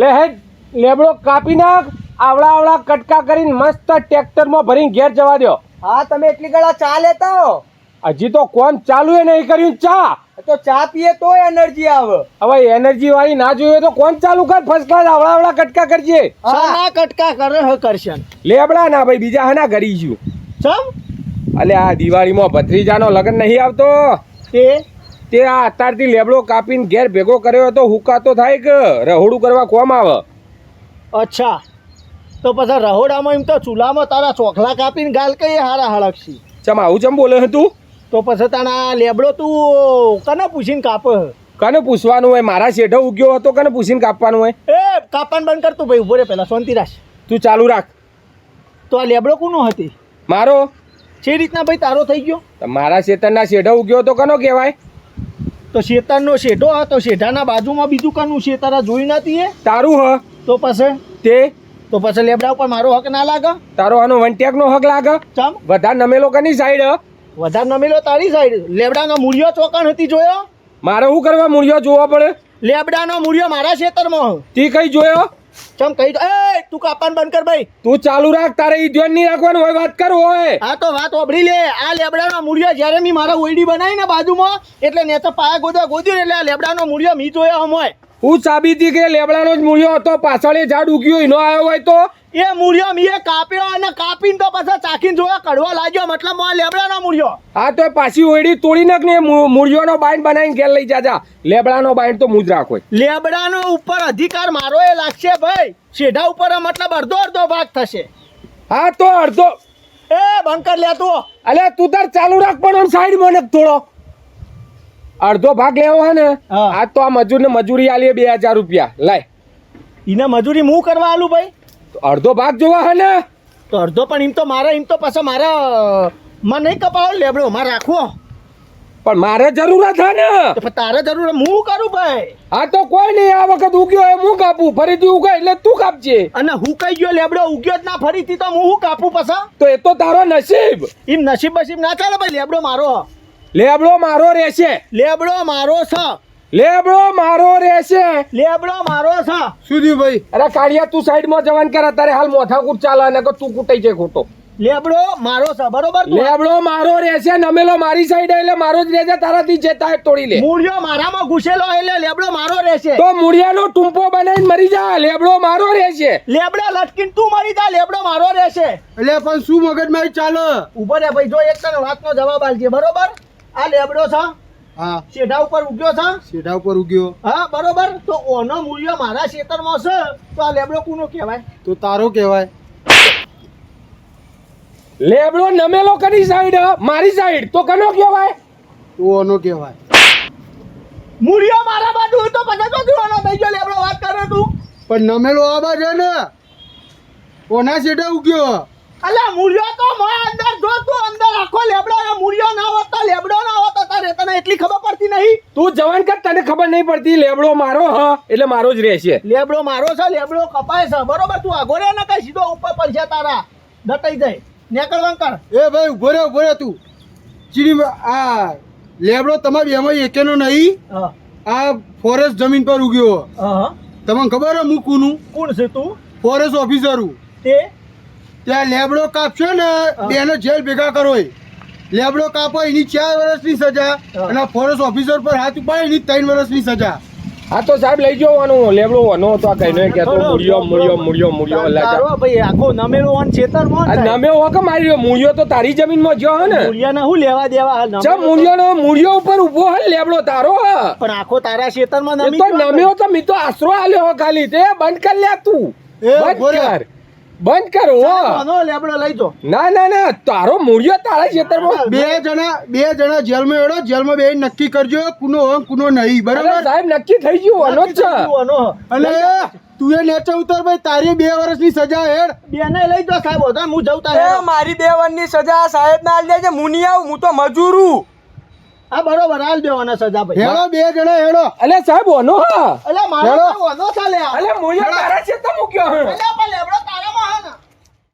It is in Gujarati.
લે હે લેબડો કાપી નાખ આવડા આવડા કટકા કરીને મસ્ત ટ્રેક્ટરમાં ભરીને ઘેર જવા દો હા તમે એટલી ગળા ચા લેતા હો? હજી તો કોણ ચાલુ એ નહીં કર્યું ચા? તો ચા પીએ તો એનર્જી આવે. હવે એનર્જી વાળી ના જોઈએ તો કોણ ચાલુ કર? ફર્સ્ટ ક્લાસ આવડા આવડા કટકા કરજે. હા. કટકા કરે હ કરશન? લેબડા ના ભાઈ બીજા હના કરી છું ચમ? અલે આ દિવાળીમાં ભત્રીજાનો લગ્ન નહીં આવતો? તે તે આ અત્યારથી લેબડો કાપીને ઘેર ભેગો કર્યો હતો હુકાતો થાય કે રહોડું કરવા કોમ આવે? અચ્છા. તો પછી રહોડામાં એમ તો ચૂલામાં તારા ચોખલા કાપીને ગાલ કઈ હારા હળકશી. ચમ આવું ચમ બોલે હતું તો? પછી તાણા લેબડો તું કને પૂછીને કાપ કને પૂછવાનું હોય? મારા શેઠો ઉગ્યો હતો કને પૂછીને કાપવાનું હોય? એ કાપવાનું બંધ કર તું ભાઈ ઊભો રે પેલા શાંતિ રાખ. તું ચાલુ રાખ. તો આ લેબડો કોનો હતી? મારો? જે રીતના ભાઈ તારો થઈ ગયો? મારા શેતરના શેઢો ઉગ્યો તો કનો કહેવાય? તો શેતાનનો શેઢો હતો તો શેઢાના બાજુમાં બીજું કનું શેતારા જોઈ નથી એ તારું હ. તો પછી? તે? તો પછી લેબડા ઉપર મારો હક ના લાગે? તારો આનો વંટ્યાકનો હક લાગે? ચમ. વધારે નમેલો કની સાઈડ? વધારે નમેલો તારી સાઈડ લેબડાનો મૂળિયો ચોકણ હતી જોયો? મારે શું કરવા મૂળિયો જોવા પડે? લેબડાનો મૂળિયો મારા ખેતરમાં તી કઈ જોયો? ચમ કહી દો? એ તું કાપાન બંધ કર ભાઈ. તું ચાલુ રાખ તારે ઈ ધ્યાન નહીં રાખવાનું હોય વાત કર હોય આ તો વાત ઓબળી લે. આ લેબડાનો મૂળિયો જ્યારે મી મારા ઓઈડી બનાવી ને બાજુમાં એટલે ને તો પાયા ગોદા ગોદ્યું એટલે આ લેબડાનો મૂળિયો મી જોયો હમોય. હું સાબિતી કે લેબડાનો જ મૂળિયો હતો પાછળ એ ઝાડ ઉગ્યું એનો આવ્યો હોય તો? એ મૂળિયો મીએ કાપ્યો અને કાપીને તો પછી ચાખીને જોયો કડવા લાગ્યો મતલબ આ લેબડાનો મૂળિયો. આ તો પાછી ઓયડી તોડી નાખ ને મૂ- મૂળિયોનો બાઇન્ડ બનાવીને ઘેર લઈ જાજા. લેબડાનો બાઇન્ડ તો મુજ રાખો. લેબડાનો ઉપર અધિકાર મારો એ લાગશે ભાઈ. શેઢા ઉપર મતલબ અડધો અડધો ભાગ થશે. હા તો અડધો. એ બંકર લે તું. અલે તું તાર ચાલુ રાખ પણ સાઈડ મને થોડો. અડધો ભાગ લેવો હે ને હા. આ તો આ મજૂરને મજૂરી આલી બે હજાર રૂપિયા. લાય. એને મજૂરી હું કરવા આલું ભાઈ? અડધો ભાગ જોવા હે ને? તો અડધો પણ એમ તો મારે એમ તો પાછા મારા માં નહીં કપાવો લેબડો મારે રાખવો. પણ મારે જરૂરત હે ને. તારે જરૂર હું કરું ભાઈ? હા તો કોઈ નહીં આ વખત ઉગ્યો એ હું કાપું? ફરીથી ઉગે એટલે તું કાપજે. અને હું કઈ ગયો લેબડો ઉગ્યો જ ના ફરીથી તો હું શું કાપું પાછા? તો એ તો તારો નસીબ. એમ નસીબ બસીબ ના ચાલે ભાઈ લેબડો મારો. લેબડો મારો રહેશે. લેબડો મારો છે લેબડો મારો રહેશે. લેબડો મારો છે. શું થયું ભાઈ? અરે કાળિયા તું સાઈડમાં જવાન કર અત્યારે હાલ મોથા કૂટ ચાલે ને કે તું કૂટાઈ જાય ખોટો. લેબડો મારો છે બરોબર તું? લેબડો મારો રહેશે નમેલો મારી સાઈડ એટલે મારો જ રહેશે તારાથી જે તાય તોડી લે. મૂળિયો મારામાં ઘૂસેલો એટલે લેબડો મારો રહેશે. તો મૂળિયાનો ટૂંપો બનાવીને મરી જા લેબડો મારો રહેશે. લેબડા લટકીને તું મરી જા લેબડો મારો રહેશે. એટલે પણ શું મગજમારી ચાલે? ઊભો રે ભાઈ જો એક તને વાતનો જવાબ આલજે બરોબર? આ લેબડો છે. હા. શેઢા ઉપર ઉગ્યો છે? સીધા ઉપર ઉગ્યો. હા બરોબર. તો ઓનો મૂલ્ય મારા ખેતરમાં છે. તો આ લેબડો કુનો કહેવાય? તો તારો કહેવાય. લેબડો નમેલો કરી સાઈડ? મારી સાઈડ તો કનો કહેવાય? તો ઓનો કહેવાય. મૂલ્યો મારા બાજુ તો પછી તો જોવાનો થઈ ગયો લેબડો વાત કરે તું. પણ નમેલો આ બાજુ ને ઓના સીધા ઉગ્યો. અલા મૂલ્યો તો મોય અંદર જો તું અંદર આખો લેબડો મૂલ્યો ના હોત તો લેબડો ના હોત તો રહેતા તને એટલી ખબર પડતી નહીં. તું જવાન કર તને ખબર નહીં પડતી લેબડો મારો હ એટલે મારો જ રહેશે. લેબડો મારો છે લેબડો કપાય છે. બરોબર તું આગો રે ને કઈ સીધો ઉપર પડશે તારા. દટાઈ જાય. નેકળ વંકર એ ભાઈ ઊભો રે ઊભો રે તું. ચીડી આ લેબડો તમારી એમાં એકેનો નહીં. આ ફોરેસ્ટ જમીન પર ઉગ્યો. તમને ખબર હે હું કુનું? કોણ છે તું? ફોરેસ્ટ ઓફિસર હું. તે? ત્યાં લેબડો કાપશો ને બેને જેલ ભેગા કરો એ. લેબડો કાપો એની ચાર વર્ષની સજા અને ફોરેસ્ટ ઓફિસર પર હાથ ઉપાડે એની ત્રણ વર્ષની સજા. હા તો સાહેબ લઈ જવાનું લેબડો વનો તો આ કહીને કે તો મૂળિયો મૂળિયો મૂળિયો મૂળિયો અલ્લા જા. ભાઈ આખો નમેલો વન છેતરમાં આ નમે હો કે મારી મૂળિયો તો તારી જમીનમાં જો હે ને. મૂળિયાના હું લેવા દેવા? હાલ નમેલો ચા તો- નો મૂળિયો ઉપર ઊભો હે લેબડો તારો હ. પણ આખો તારા ખેતરમાં માં નમી તો નમ્યો તો મી તો આશરો આલ્યો હો ખાલી. તે બંધ કર લે તું. એ બંધ બોલે. કર. બંધ કરો હો. લેબડો લઈ જો ના ના ના તારો મૂળિયો તારા ખેતરમાં. બે જણા બે જણા જેલમાં એડો જેલમાં બે નક્કી કરજો કુનો હોય કુનો નહીં બરાબર? સાહેબ નક્કી થઈ ગયું વનો જ છે. અને તું એ નેચે ઉતર ભાઈ તારી બે વર્ષની સજા હેડ. બેને લઈ જો સાહેબ હોતા હું જઉં તારે. મારી બે વર્ષની સજા સાહેબ ના આલી દેજે હું નહીં આવું હું તો મજૂરું આ બરોબર હાલ દેવાના સજા ભાઈ. હેડો બે જણા હેડો. અલે સાહેબ ઓનો હા. અલે મારો ઓનો ચાલે અલે મૂળિયો તારા ખેતર મૂક્યો હે અલે પણ લેબડો તારા